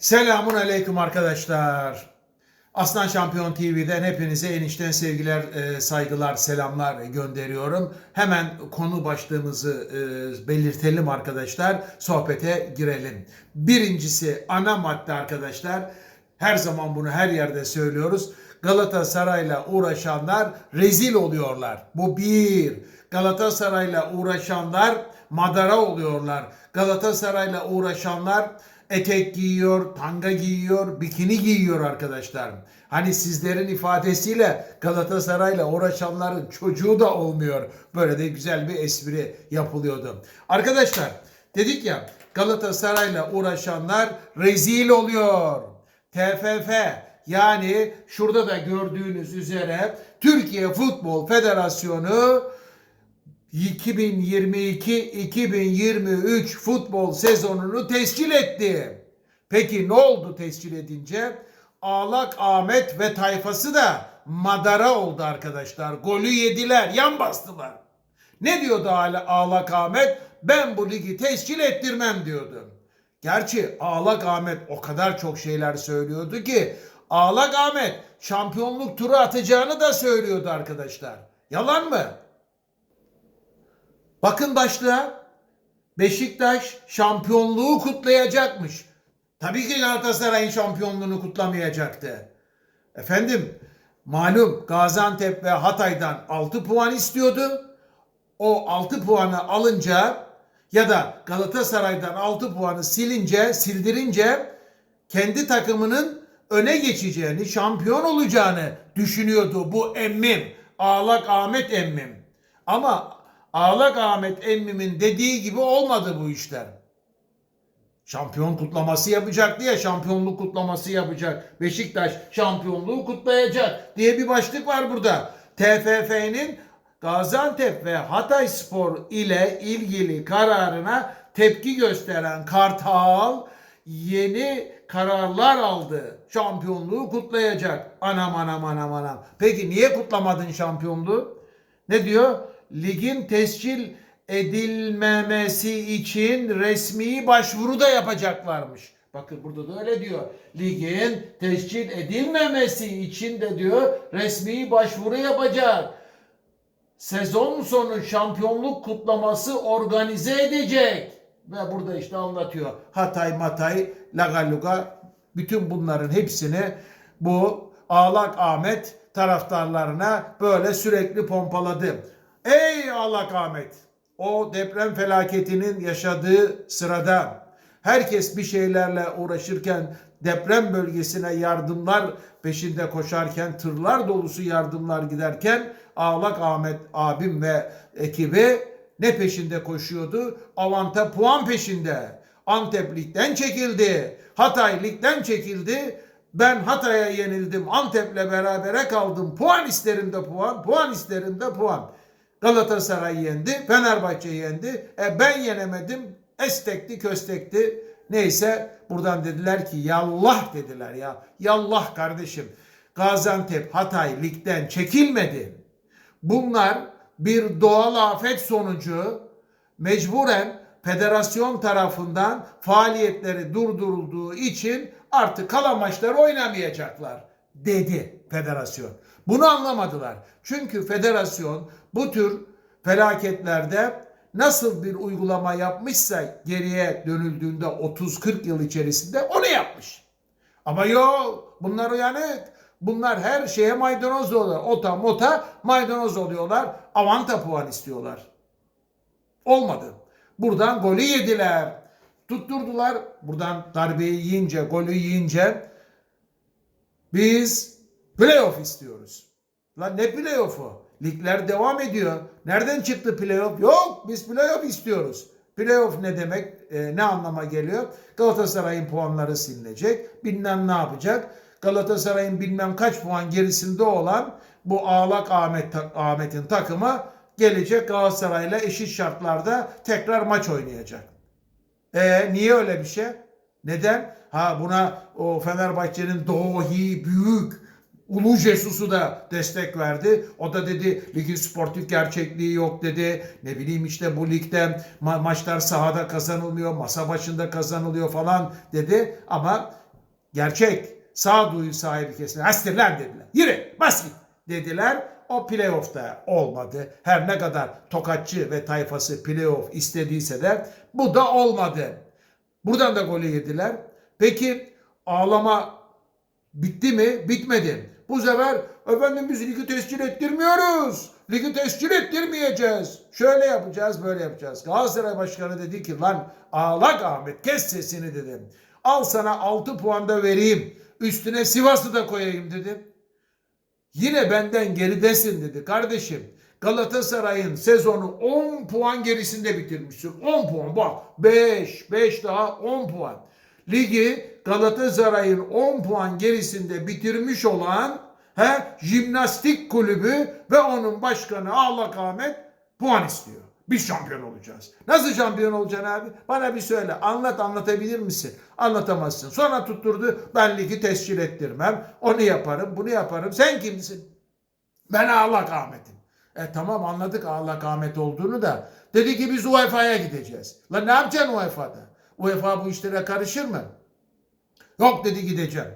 Selamun aleyküm arkadaşlar. Aslan Şampiyon TV'den hepinize enişten sevgiler, e, saygılar, selamlar gönderiyorum. Hemen konu başlığımızı e, belirtelim arkadaşlar. Sohbete girelim. Birincisi ana madde arkadaşlar. Her zaman bunu her yerde söylüyoruz. Galatasaray'la uğraşanlar rezil oluyorlar. Bu bir. Galatasaray'la uğraşanlar madara oluyorlar. Galatasaray'la uğraşanlar etek giyiyor, tanga giyiyor, bikini giyiyor arkadaşlar. Hani sizlerin ifadesiyle Galatasaray'la uğraşanların çocuğu da olmuyor. Böyle de güzel bir espri yapılıyordu. Arkadaşlar dedik ya Galatasaray'la uğraşanlar rezil oluyor. TFF yani şurada da gördüğünüz üzere Türkiye Futbol Federasyonu 2022-2023 futbol sezonunu tescil etti. Peki ne oldu tescil edince? Ağlak Ahmet ve tayfası da madara oldu arkadaşlar. Golü yediler, yan bastılar. Ne diyordu Ağla- Ağlak Ahmet? Ben bu ligi tescil ettirmem diyordu. Gerçi Ağlak Ahmet o kadar çok şeyler söylüyordu ki Ağlak Ahmet şampiyonluk turu atacağını da söylüyordu arkadaşlar. Yalan mı? Bakın başlığa. Beşiktaş şampiyonluğu kutlayacakmış. Tabii ki Galatasaray'ın şampiyonluğunu kutlamayacaktı. Efendim malum Gaziantep ve Hatay'dan 6 puan istiyordu. O 6 puanı alınca ya da Galatasaray'dan 6 puanı silince, sildirince kendi takımının öne geçeceğini, şampiyon olacağını düşünüyordu bu emmim. Ağlak Ahmet emmim. Ama Ağlak Ahmet emmimin dediği gibi olmadı bu işler. Şampiyon kutlaması yapacak diye şampiyonluk kutlaması yapacak. Beşiktaş şampiyonluğu kutlayacak diye bir başlık var burada. TFF'nin Gaziantep ve Hatay Spor ile ilgili kararına tepki gösteren Kartal yeni kararlar aldı. Şampiyonluğu kutlayacak. Anam anam anam anam. Peki niye kutlamadın şampiyonluğu? Ne diyor? Ligin tescil edilmemesi için resmi başvuru da yapacaklarmış. Bakın burada da öyle diyor. Ligin tescil edilmemesi için de diyor resmi başvuru yapacak. Sezon sonu şampiyonluk kutlaması organize edecek. Ve burada işte anlatıyor. Hatay, Matay, Lagaluga bütün bunların hepsini bu Ağlak Ahmet taraftarlarına böyle sürekli pompaladı. Ey Ağlak Ahmet! O deprem felaketinin yaşadığı sırada herkes bir şeylerle uğraşırken deprem bölgesine yardımlar peşinde koşarken tırlar dolusu yardımlar giderken Ağlak Ahmet abim ve ekibi ne peşinde koşuyordu? Avanta puan peşinde. Antep ligden çekildi. Hatay ligden çekildi. Ben Hatay'a yenildim. Antep'le berabere kaldım. Puan isterim de puan. Puan isterim de puan. Galatasaray yendi. Fenerbahçe yendi. E ben yenemedim. Estekti köstekti. Neyse buradan dediler ki yallah dediler ya. Yallah kardeşim. Gaziantep Hatay ligden çekilmedi. Bunlar bir doğal afet sonucu mecburen federasyon tarafından faaliyetleri durdurulduğu için artık kalan maçları oynamayacaklar dedi federasyon. Bunu anlamadılar. Çünkü federasyon bu tür felaketlerde nasıl bir uygulama yapmışsa geriye dönüldüğünde 30-40 yıl içerisinde onu yapmış. Ama yok bunlar uyanık. Bunlar her şeye maydanoz oluyorlar. Ota mota maydanoz oluyorlar. Avanta puan istiyorlar. Olmadı. Buradan golü yediler. Tutturdular. Buradan darbeyi yiyince, golü yiyince biz playoff istiyoruz. Lan ne playoff'u? Ligler devam ediyor. Nereden çıktı playoff? Yok biz playoff istiyoruz. Playoff ne demek? e, ne anlama geliyor? Galatasaray'ın puanları silinecek. Bilmem ne yapacak. Galatasaray'ın bilmem kaç puan gerisinde olan bu Ağlak Ahmet Ahmet'in takımı gelecek Galatasaray'la eşit şartlarda tekrar maç oynayacak. E niye öyle bir şey? Neden? Ha buna o Fenerbahçe'nin dahi büyük Ulu Jesus'u da destek verdi. O da dedi ligin sportif gerçekliği yok dedi. Ne bileyim işte bu ligde ma- maçlar sahada kazanılmıyor, masa başında kazanılıyor falan dedi. Ama gerçek sağduyu sahibi kesin. Hastir dediler. Yürü bas dediler. O playoff'ta olmadı. Her ne kadar Tokatçı ve tayfası playoff istediyse de bu da olmadı. Buradan da golü yediler. Peki ağlama bitti mi? Bitmedi. Bu sefer efendim biz ligi tescil ettirmiyoruz. Ligi tescil ettirmeyeceğiz. Şöyle yapacağız, böyle yapacağız. Galatasaray Başkanı dedi ki lan ağlak Ahmet kes sesini dedim. Al sana 6 puan da vereyim. Üstüne Sivas'ı da koyayım dedim. Yine benden geridesin dedi kardeşim. Galatasaray'ın sezonu 10 puan gerisinde bitirmişsin. 10 puan bak 5, 5 daha 10 puan. Ligi Galatasaray'ın 10 puan gerisinde bitirmiş olan he, jimnastik kulübü ve onun başkanı Ağlak Ahmet puan istiyor. Biz şampiyon olacağız. Nasıl şampiyon olacaksın abi? Bana bir söyle. Anlat anlatabilir misin? Anlatamazsın. Sonra tutturdu ben ligi tescil ettirmem. Onu yaparım bunu yaparım. Sen kimsin? Ben Ağlak Ahmet'im. E tamam anladık Ağlak Ahmet olduğunu da. Dedi ki biz UEFA'ya gideceğiz. Lan ne yapacaksın UEFA'da? UEFA bu işlere karışır mı? Yok dedi gideceğim.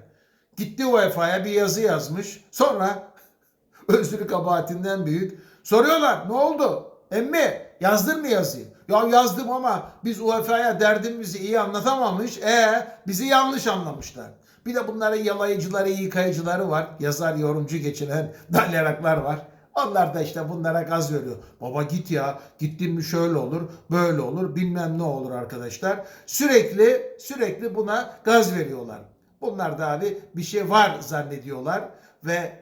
Gitti UEFA'ya bir yazı yazmış. Sonra özrü kabahatinden büyük. Soruyorlar ne oldu? Emmi yazdın mı yazıyı? Ya yazdım ama biz UEFA'ya derdimizi iyi anlatamamış. E bizi yanlış anlamışlar. Bir de bunların yalayıcıları, yıkayıcıları var. Yazar, yorumcu geçinen dalyaraklar var. Onlar da işte bunlara gaz veriyor. Baba git ya. Gittin mi şöyle olur, böyle olur, bilmem ne olur arkadaşlar. Sürekli sürekli buna gaz veriyorlar. Bunlar da abi bir şey var zannediyorlar ve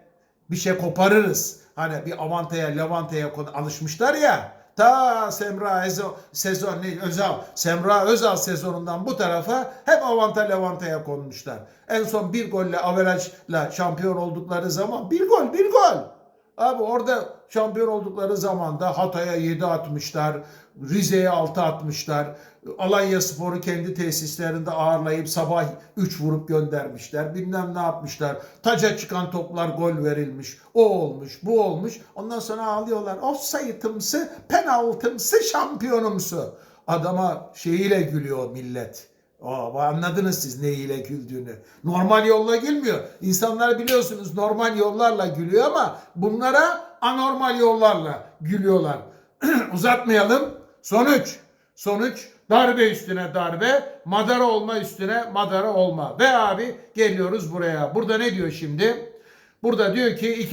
bir şey koparırız. Hani bir Avanta'ya, Levanta'ya konu- alışmışlar ya. Ta Semra Ezo, sezon ne Özal, Semra Özal sezonundan bu tarafa hep Avanta Levanta'ya konmuşlar. En son bir golle averajla şampiyon oldukları zaman bir gol, bir gol. Abi orada şampiyon oldukları zaman da Hatay'a 7 atmışlar, Rize'ye 6 atmışlar. Alanya Spor'u kendi tesislerinde ağırlayıp sabah 3 vurup göndermişler. Bilmem ne yapmışlar. Taca çıkan toplar gol verilmiş. O olmuş, bu olmuş. Ondan sonra ağlıyorlar. Offside'ımsı, penaltımsı, şampiyonumsu. Adama şeyiyle gülüyor millet. Aa, anladınız siz neyiyle güldüğünü. Normal yolla gülmüyor. İnsanlar biliyorsunuz normal yollarla gülüyor ama bunlara anormal yollarla gülüyorlar. Uzatmayalım. Sonuç. Sonuç darbe üstüne darbe, madara olma üstüne madara olma. Ve abi geliyoruz buraya. Burada ne diyor şimdi? Burada diyor ki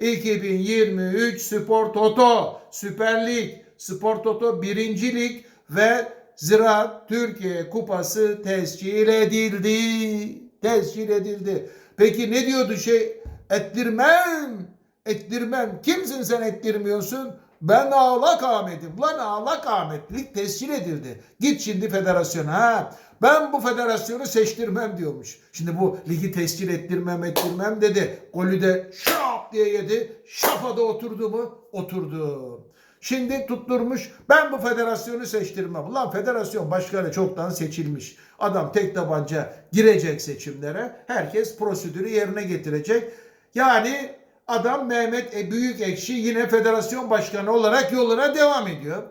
2022-2023 Spor Toto Süper Lig, Spor Toto 1. Lig ve Ziraat Türkiye Kupası tescil edildi. Tescil edildi. Peki ne diyordu şey? Ettirmem. Ettirmem. Kimsin sen ettirmiyorsun? Ben Ağlak Ahmet'im. Lan Ağlak Ahmet lig tescil edildi. Git şimdi federasyona. Ha. Ben bu federasyonu seçtirmem diyormuş. Şimdi bu ligi tescil ettirmem ettirmem dedi. Golü de şap diye yedi. Şafa da oturdu mu? Oturdu. Şimdi tutturmuş ben bu federasyonu seçtirmem. Ulan federasyon başkanı çoktan seçilmiş. Adam tek tabanca girecek seçimlere. Herkes prosedürü yerine getirecek. Yani adam Mehmet e, Büyük Ekşi yine federasyon başkanı olarak yoluna devam ediyor.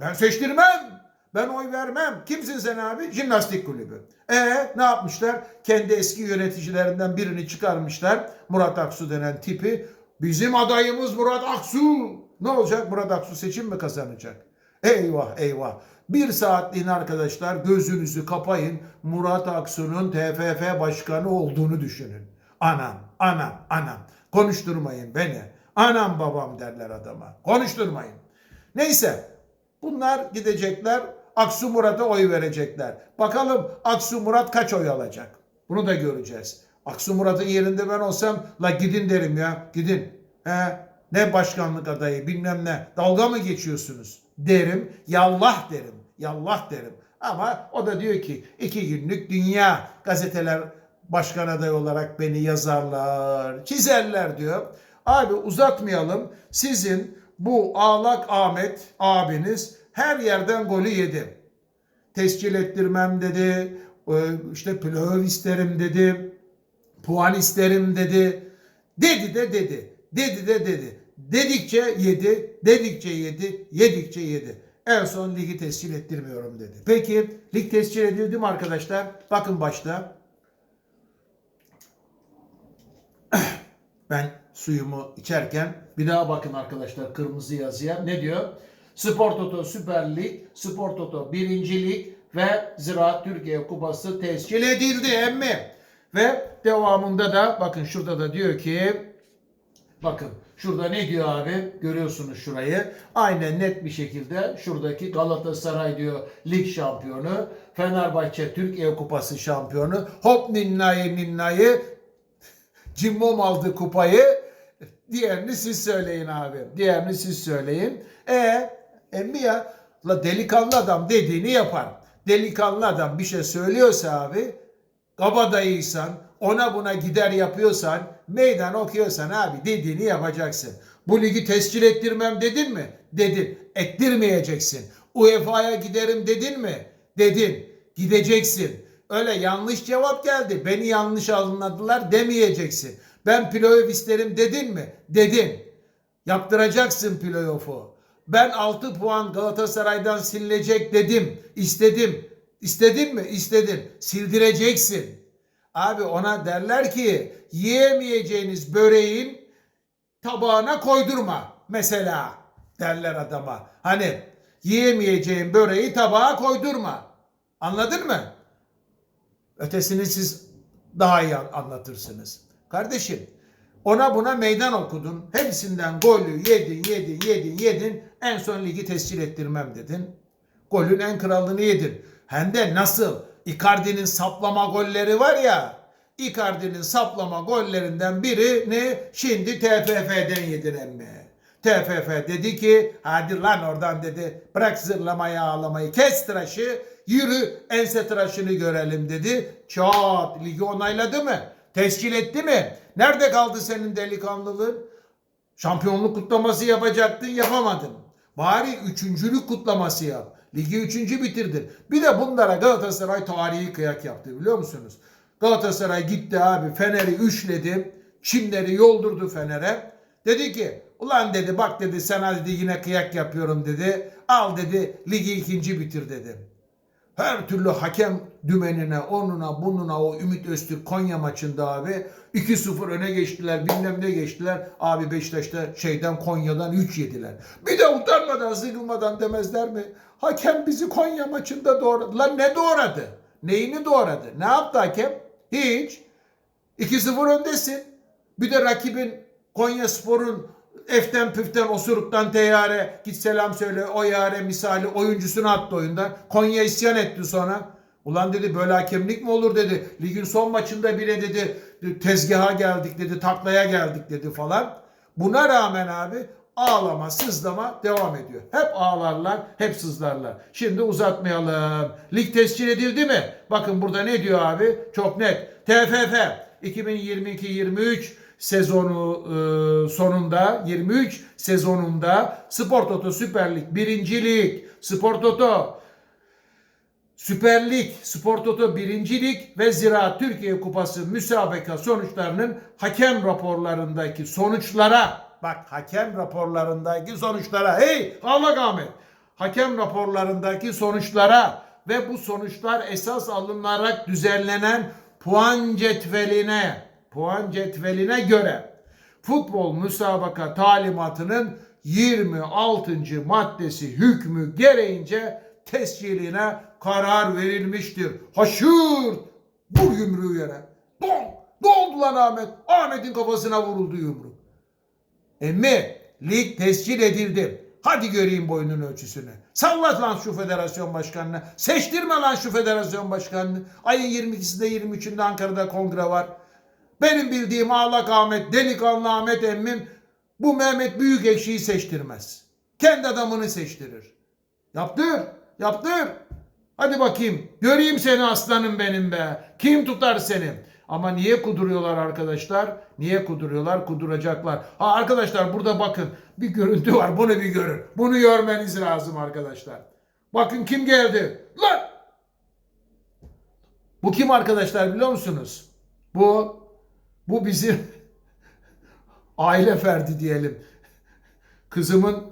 Ben seçtirmem. Ben oy vermem. Kimsin sen abi? Jimnastik kulübü. E ne yapmışlar? Kendi eski yöneticilerinden birini çıkarmışlar. Murat Aksu denen tipi. Bizim adayımız Murat Aksu. Ne olacak? Murat Aksu seçim mi kazanacak? Eyvah eyvah. Bir saatliğine arkadaşlar gözünüzü kapayın. Murat Aksu'nun TFF başkanı olduğunu düşünün. Anam, anam, anam. Konuşturmayın beni. Anam babam derler adama. Konuşturmayın. Neyse. Bunlar gidecekler. Aksu Murat'a oy verecekler. Bakalım Aksu Murat kaç oy alacak? Bunu da göreceğiz. Aksu Murat'ın yerinde ben olsam la gidin derim ya. Gidin. He, ne başkanlık adayı bilmem ne. Dalga mı geçiyorsunuz? Derim. Yallah derim. Yallah derim. Ama o da diyor ki iki günlük dünya gazeteler başkan adayı olarak beni yazarlar, çizerler diyor. Abi uzatmayalım. Sizin bu Ağlak Ahmet abiniz her yerden golü yedi. Tescil ettirmem dedi. e, işte pilav isterim dedi. Puan isterim dedi. Dedi de dedi. Dedi de dedi. Dedikçe yedi, dedikçe yedi, yedikçe yedi. En son ligi tescil ettirmiyorum dedi. Peki lig tescil edildi mi arkadaşlar? Bakın başta. Ben suyumu içerken bir daha bakın arkadaşlar kırmızı yazıya. Ne diyor? Spor Toto Süper Lig, Spor Toto 1. Lig ve Ziraat Türkiye Kupası tescil edildi emmi. Ve devamında da bakın şurada da diyor ki bakın şurada ne diyor abi? Görüyorsunuz şurayı. Aynen net bir şekilde şuradaki Galatasaray diyor lig şampiyonu. Fenerbahçe Türkiye Kupası şampiyonu. Hop ninnayı ninnayı. Cimbom aldı kupayı. Diğerini siz söyleyin abi. Diğerini siz söyleyin. E emmi la delikanlı adam dediğini yapar. Delikanlı adam bir şey söylüyorsa abi kabadayıysan, ona buna gider yapıyorsan, meydan okuyorsan abi dediğini yapacaksın. Bu ligi tescil ettirmem dedin mi? Dedin. Ettirmeyeceksin. UEFA'ya giderim dedin mi? Dedin. Gideceksin. Öyle yanlış cevap geldi. Beni yanlış anladılar demeyeceksin. Ben playoff isterim dedin mi? Dedin. Yaptıracaksın playoff'u. Ben 6 puan Galatasaray'dan silinecek dedim. İstedim. İstedin mi? İstedin. Sildireceksin. Abi ona derler ki yiyemeyeceğiniz böreğin tabağına koydurma mesela derler adama. Hani yiyemeyeceğin böreği tabağa koydurma. Anladın mı? Ötesini siz daha iyi anlatırsınız. Kardeşim ona buna meydan okudun. Hepsinden golü yedin, yedin, yedin, yedin. En son ligi tescil ettirmem dedin. Golün en kralını yedin. Hem de nasıl? Icardi'nin saplama golleri var ya. Icardi'nin saplama gollerinden birini şimdi TFF'den yedin emmi. TFF dedi ki hadi lan oradan dedi bırak zırlamayı ağlamayı kes tıraşı yürü ense tıraşını görelim dedi. Çat ligi onayladı mı? Tescil etti mi? Nerede kaldı senin delikanlılığın? Şampiyonluk kutlaması yapacaktın yapamadın. Bari üçüncülük kutlaması yap. Ligi üçüncü bitirdin. Bir de bunlara Galatasaray tarihi kıyak yaptı biliyor musunuz? Galatasaray gitti abi Fener'i üçledi. Çimleri yoldurdu Fener'e. Dedi ki ulan dedi bak dedi sana dedi yine kıyak yapıyorum dedi. Al dedi ligi ikinci bitir dedi. Her türlü hakem dümenine, onuna, bununa o Ümit Öztürk Konya maçında abi 2-0 öne geçtiler, bilmem ne geçtiler. Abi Beşiktaş'ta şeyden Konya'dan 3 yediler. Bir de utanmadan, sıkılmadan demezler mi? Hakem bizi Konya maçında doğradı. Lan ne doğradı? Neyini doğradı? Ne yaptı hakem? Hiç. 2-0 öndesin. Bir de rakibin Konya Spor'un eften püften osuruktan teyare git selam söyle o yare misali oyuncusunu attı oyundan. Konya isyan etti sonra. Ulan dedi böyle hakemlik mi olur dedi. Ligin son maçında bile dedi tezgaha geldik dedi taklaya geldik dedi falan. Buna rağmen abi ağlama sızlama devam ediyor. Hep ağlarlar hep sızlarlar. Şimdi uzatmayalım. Lig tescil edildi mi? Bakın burada ne diyor abi? Çok net. TFF 2022-23 sezonu e, sonunda 23 sezonunda Spor Toto Süper Lig 1. Lig Spor Toto Süper Lig, Spor Toto 1. Lig ve Ziraat Türkiye Kupası müsabaka sonuçlarının hakem raporlarındaki sonuçlara bak hakem raporlarındaki sonuçlara hey Allah Ahmet hakem raporlarındaki sonuçlara ve bu sonuçlar esas alınarak düzenlenen puan cetveline puan cetveline göre futbol müsabaka talimatının 26. maddesi hükmü gereğince tesciline karar verilmiştir. Haşır! Vur yumruğu yere. Don! Ne oldu lan Ahmet? Ahmet'in kafasına vuruldu yumruk. Emmi lig tescil edildi. Hadi göreyim boyunun ölçüsünü. Sallat lan şu federasyon başkanını. Seçtirme lan şu federasyon başkanını. Ayın 22'sinde 23'ünde Ankara'da kongre var. Benim bildiğim Ağlak Ahmet, Delikanlı Ahmet emmim bu Mehmet Büyükekşi'yi seçtirmez. Kendi adamını seçtirir. Yaptır, yaptır. Hadi bakayım. Göreyim seni aslanım benim be. Kim tutar seni? Ama niye kuduruyorlar arkadaşlar? Niye kuduruyorlar? Kuduracaklar. Ha arkadaşlar burada bakın. Bir görüntü var. Bunu bir görün. Bunu görmeniz lazım arkadaşlar. Bakın kim geldi? Lan! Bu kim arkadaşlar biliyor musunuz? Bu bu bizim aile ferdi diyelim. Kızımın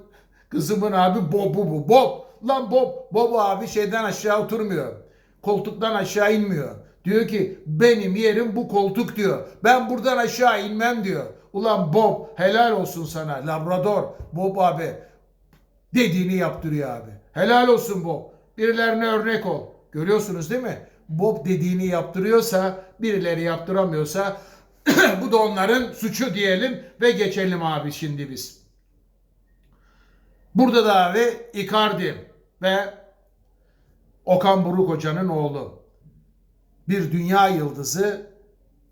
kızımın abi Bob'u bu. Bob. Lan Bob. Bob abi şeyden aşağı oturmuyor. Koltuktan aşağı inmiyor. Diyor ki benim yerim bu koltuk diyor. Ben buradan aşağı inmem diyor. Ulan Bob helal olsun sana. Labrador Bob abi dediğini yaptırıyor abi. Helal olsun Bob. Birilerine örnek ol. Görüyorsunuz değil mi? Bob dediğini yaptırıyorsa birileri yaptıramıyorsa bu da onların suçu diyelim ve geçelim abi şimdi biz. Burada da abi Icardi ve Okan Buruk hocanın oğlu. Bir dünya yıldızı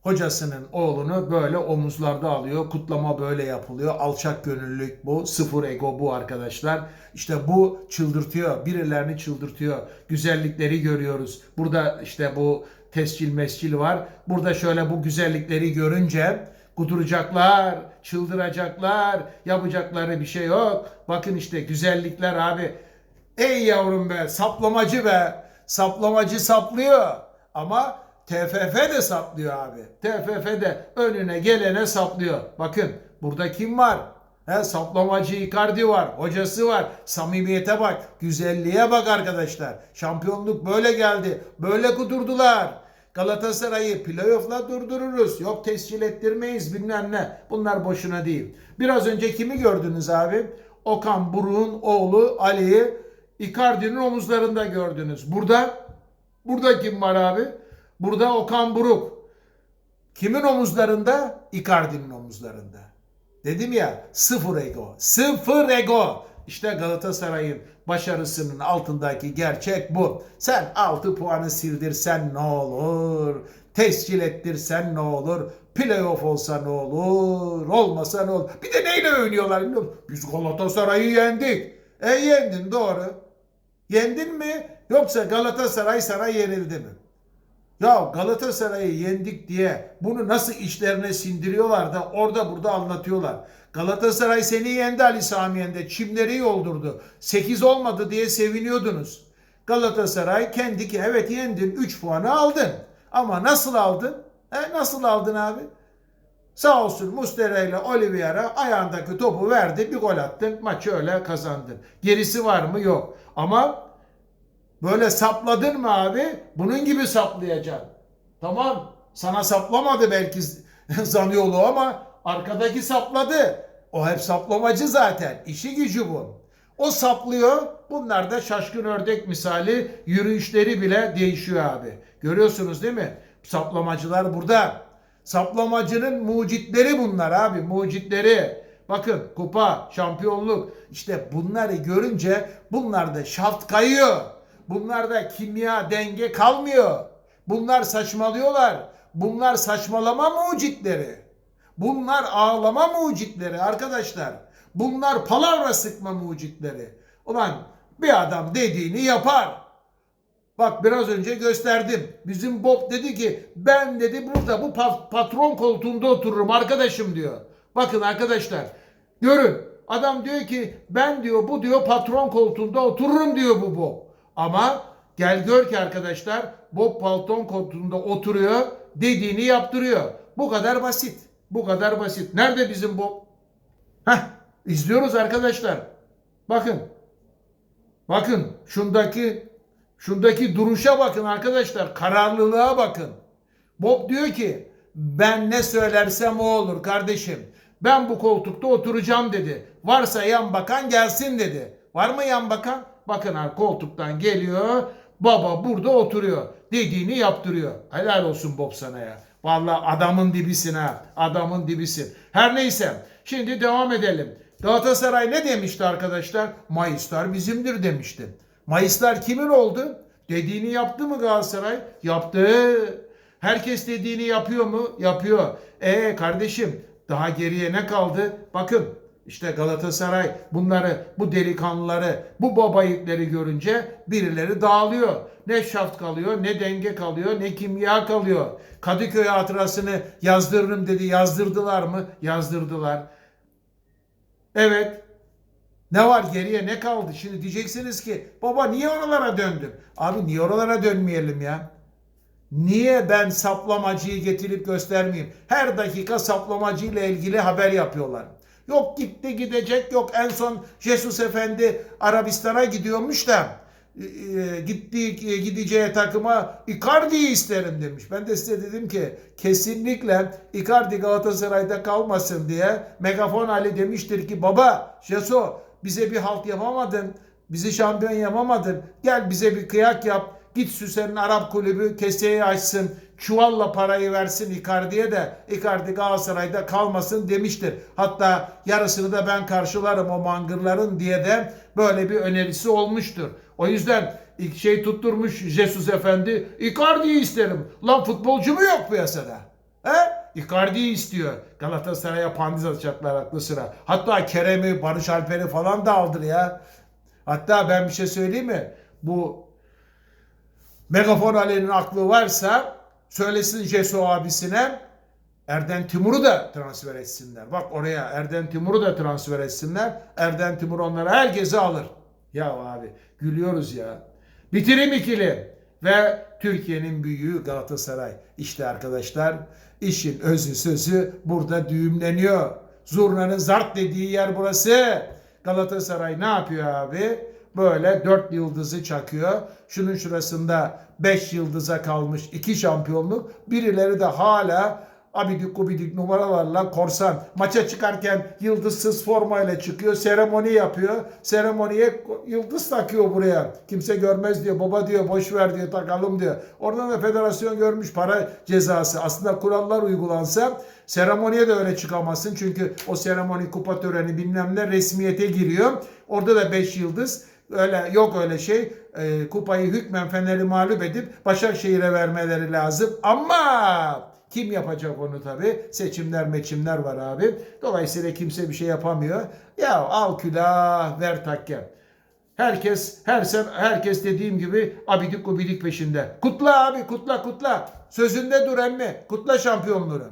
hocasının oğlunu böyle omuzlarda alıyor. Kutlama böyle yapılıyor. Alçak gönüllülük bu. Sıfır ego bu arkadaşlar. İşte bu çıldırtıyor. Birilerini çıldırtıyor. Güzellikleri görüyoruz. Burada işte bu tescil mescil var. Burada şöyle bu güzellikleri görünce kuduracaklar, çıldıracaklar, yapacakları bir şey yok. Bakın işte güzellikler abi. Ey yavrum be, saplamacı be. Saplamacı saplıyor. Ama TFF de saplıyor abi. TFF de önüne gelene saplıyor. Bakın burada kim var? He, saplamacı Icardi var. Hocası var. Samimiyete bak. Güzelliğe bak arkadaşlar. Şampiyonluk böyle geldi. Böyle kudurdular. Galatasaray'ı playoff'la durdururuz. Yok tescil ettirmeyiz bilmem ne. Bunlar boşuna değil. Biraz önce kimi gördünüz abi? Okan Buruk'un oğlu Ali'yi Icardi'nin omuzlarında gördünüz. Burada burada kim var abi? Burada Okan Buruk. Kimin omuzlarında? Icardi'nin omuzlarında. Dedim ya sıfır ego. Sıfır ego. İşte Galatasaray'ın başarısının altındaki gerçek bu. Sen 6 puanı sildirsen ne olur? Tescil ettirsen ne olur? Playoff olsa ne olur? Olmasa ne olur? Bir de neyle övünüyorlar biliyor musun? Biz Galatasaray'ı yendik. E yendin doğru. Yendin mi? Yoksa Galatasaray sana yenildi mi? Ya Galatasaray'ı yendik diye bunu nasıl içlerine sindiriyorlar da orada burada anlatıyorlar. Galatasaray seni yendi Ali Sami Yen'de. Çimleri yoldurdu. 8 olmadı diye seviniyordunuz. Galatasaray kendi ki evet yendin 3 puanı aldın. Ama nasıl aldın? He, nasıl aldın abi? Sağ olsun Mustera ile Oliveira ayağındaki topu verdi. Bir gol attın. Maçı öyle kazandın. Gerisi var mı? Yok. Ama Böyle sapladın mı abi? Bunun gibi saplayacaksın. Tamam. Sana saplamadı belki Zaniolo ama arkadaki sapladı. O hep saplamacı zaten. İşi gücü bu. O saplıyor. Bunlar da şaşkın ördek misali yürüyüşleri bile değişiyor abi. Görüyorsunuz değil mi? Saplamacılar burada. Saplamacının mucitleri bunlar abi. Mucitleri. Bakın kupa, şampiyonluk. İşte bunları görünce bunlarda şaft kayıyor. Bunlarda kimya denge kalmıyor. Bunlar saçmalıyorlar. Bunlar saçmalama mucitleri. Bunlar ağlama mucitleri arkadaşlar. Bunlar palavra sıkma mucitleri. Ulan bir adam dediğini yapar. Bak biraz önce gösterdim. Bizim Bob dedi ki ben dedi burada bu patron koltuğunda otururum arkadaşım diyor. Bakın arkadaşlar görün adam diyor ki ben diyor bu diyor patron koltuğunda otururum diyor bu Bob. Ama gel gör ki arkadaşlar Bob Palton koltuğunda oturuyor dediğini yaptırıyor. Bu kadar basit. Bu kadar basit. Nerede bizim Bob? Heh izliyoruz arkadaşlar. Bakın. Bakın şundaki şundaki duruşa bakın arkadaşlar. Kararlılığa bakın. Bob diyor ki ben ne söylersem o olur kardeşim. Ben bu koltukta oturacağım dedi. Varsa yan bakan gelsin dedi. Var mı yan bakan? Bakın ha koltuktan geliyor. Baba burada oturuyor. Dediğini yaptırıyor. Helal olsun Bob sana ya. Vallahi adamın dibisin ha. Adamın dibisin. Her neyse. Şimdi devam edelim. Galatasaray ne demişti arkadaşlar? Mayıslar bizimdir demişti. Mayıslar kimin oldu? Dediğini yaptı mı Galatasaray? Yaptı. Herkes dediğini yapıyor mu? Yapıyor. E kardeşim daha geriye ne kaldı? Bakın işte Galatasaray bunları, bu delikanlıları, bu baba yiğitleri görünce birileri dağılıyor. Ne şaft kalıyor, ne denge kalıyor, ne kimya kalıyor. Kadıköy hatırasını yazdırırım dedi. Yazdırdılar mı? Yazdırdılar. Evet. Ne var geriye ne kaldı? Şimdi diyeceksiniz ki baba niye oralara döndün? Abi niye oralara dönmeyelim ya? Niye ben saplamacıyı getirip göstermeyeyim? Her dakika saplamacıyla ilgili haber yapıyorlar. Yok gitti gidecek yok en son Jesus Efendi Arabistan'a gidiyormuş da e, e, gittiği e, gideceği takıma Icardi'yi isterim demiş. Ben de size dedim ki kesinlikle Icardi Galatasaray'da kalmasın diye Megafon Ali demiştir ki baba Jeso bize bir halt yapamadın. Bizi şampiyon yapamadın. Gel bize bir kıyak yap. Git Süsen'in Arap kulübü keseyi açsın. Çuvalla parayı versin Icardi'ye de Icardi Galatasaray'da kalmasın demiştir. Hatta yarısını da ben karşılarım o mangırların diye de böyle bir önerisi olmuştur. O yüzden ilk şey tutturmuş Jesus Efendi Icardi'yi isterim. Lan futbolcu mu yok piyasada? He? Icardi'yi istiyor. Galatasaray'a pandiz atacaklar aklı sıra. Hatta Kerem'i, Barış Alper'i falan da aldır ya. Hatta ben bir şey söyleyeyim mi? Bu Megafon Ali'nin aklı varsa söylesin Jesu abisine Erden Timur'u da transfer etsinler. Bak oraya Erden Timur'u da transfer etsinler. Erden Timur onları herkese alır. Ya abi gülüyoruz ya. Bitirim ikili ve Türkiye'nin büyüğü Galatasaray. İşte arkadaşlar işin özü sözü burada düğümleniyor. Zurnanın zart dediği yer burası. Galatasaray ne yapıyor abi? Böyle dört yıldızı çakıyor. Şunun şurasında beş yıldıza kalmış iki şampiyonluk. Birileri de hala abidik gubidik numaralarla korsan. Maça çıkarken yıldızsız formayla çıkıyor. Seremoni yapıyor. Seremoniye yıldız takıyor buraya. Kimse görmez diyor. Baba diyor boş ver diyor takalım diyor. Oradan da federasyon görmüş para cezası. Aslında kurallar uygulansa seremoniye de öyle çıkamazsın. Çünkü o seremoni kupa töreni bilmem ne resmiyete giriyor. Orada da 5 yıldız. Öyle yok öyle şey. Ee, kupayı hükmen Fener'i mağlup edip Başakşehir'e vermeleri lazım. Ama kim yapacak onu tabi? Seçimler meçimler var abi. Dolayısıyla kimse bir şey yapamıyor. Ya al külah ver takke. Herkes her sen herkes dediğim gibi abidik gubidik peşinde. Kutla abi kutla kutla. Sözünde dur emmi. Kutla şampiyonluğunu.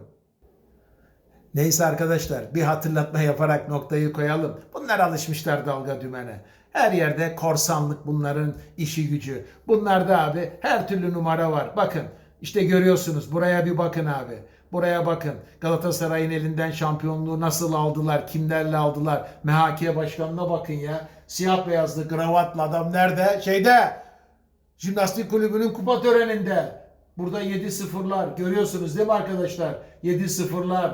Neyse arkadaşlar bir hatırlatma yaparak noktayı koyalım. Bunlar alışmışlar dalga dümene. Her yerde korsanlık bunların işi gücü. Bunlarda abi her türlü numara var. Bakın işte görüyorsunuz buraya bir bakın abi. Buraya bakın. Galatasaray'ın elinden şampiyonluğu nasıl aldılar? Kimlerle aldılar? MHK başkanına bakın ya. Siyah beyazlı kravatlı adam nerede? Şeyde. Jimnastik kulübünün kupa töreninde. Burada 7-0'lar görüyorsunuz değil mi arkadaşlar? 7-0'lar,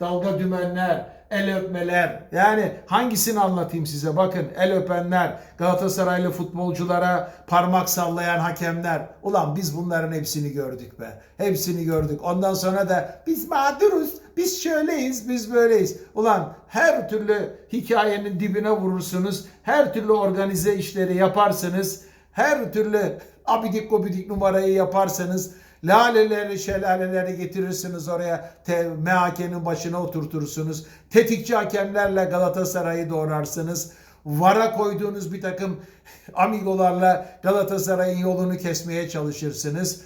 dalga dümenler, el öpmeler. Yani hangisini anlatayım size? Bakın el öpenler, Galatasaraylı futbolculara parmak sallayan hakemler. Ulan biz bunların hepsini gördük be. Hepsini gördük. Ondan sonra da biz mağduruz, biz şöyleyiz, biz böyleyiz. Ulan her türlü hikayenin dibine vurursunuz. Her türlü organize işleri yaparsınız. Her türlü abidik gubidik numarayı yaparsanız laleleri şelaleleri getirirsiniz oraya te, MHK'nin başına oturtursunuz. Tetikçi hakemlerle Galatasaray'ı doğrarsınız. Vara koyduğunuz bir takım amigolarla Galatasaray'ın yolunu kesmeye çalışırsınız.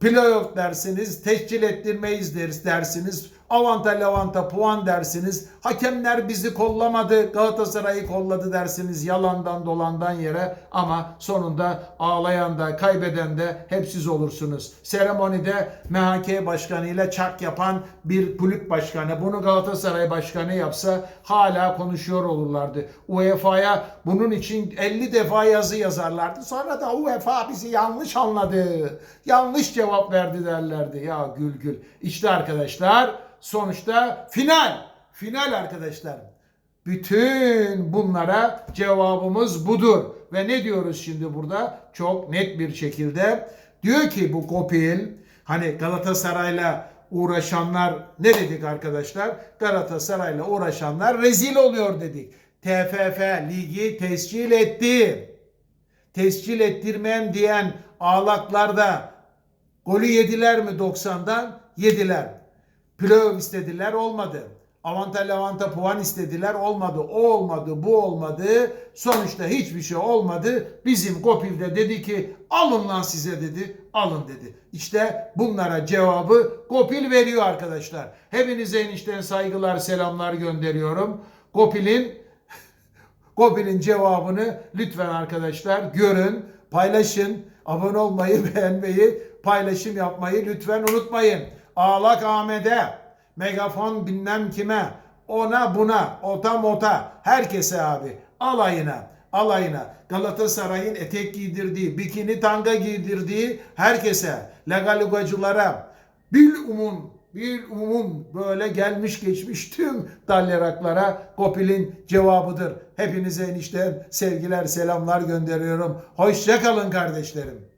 Playoff dersiniz, tescil ettirmeyiz dersiniz. Avanta lavanta puan dersiniz. Hakemler bizi kollamadı, Galatasaray'ı kolladı dersiniz yalandan dolandan yere ama sonunda ağlayan da kaybeden de hep siz olursunuz. Seremonide MHK başkanıyla çak yapan bir kulüp başkanı bunu Galatasaray başkanı yapsa hala konuşuyor olurlardı. UEFA'ya bunun için 50 defa yazı yazarlardı. Sonra da UEFA bizi yanlış anladı. Yanlış cevap verdi derlerdi. Ya gül gül. İşte arkadaşlar sonuçta final. Final arkadaşlar. Bütün bunlara cevabımız budur. Ve ne diyoruz şimdi burada? Çok net bir şekilde. Diyor ki bu Kopil hani Galatasaray'la uğraşanlar ne dedik arkadaşlar? Galatasaray'la uğraşanlar rezil oluyor dedik. TFF ligi tescil etti. Tescil ettirmem diyen ağlaklar da golü yediler mi 90'dan? Yediler. Playoff istediler olmadı. Avanta lavanta puan istediler olmadı. O olmadı bu olmadı. Sonuçta hiçbir şey olmadı. Bizim Kopil de dedi ki alın lan size dedi. Alın dedi. İşte bunlara cevabı Kopil veriyor arkadaşlar. Hepinize enişten saygılar selamlar gönderiyorum. Kopil'in Kopil'in cevabını lütfen arkadaşlar görün, paylaşın, abone olmayı, beğenmeyi, paylaşım yapmayı lütfen unutmayın. Ağlak Ahmet'e, megafon bilmem kime, ona buna, ota mota, herkese abi alayına alayına Galatasaray'ın etek giydirdiği, bikini tanga giydirdiği herkese, legalugacılara, bil umum, bil umum böyle gelmiş geçmiş tüm dalleraklara Kopil'in cevabıdır. Hepinize enişten sevgiler, selamlar gönderiyorum. Hoşça kalın kardeşlerim.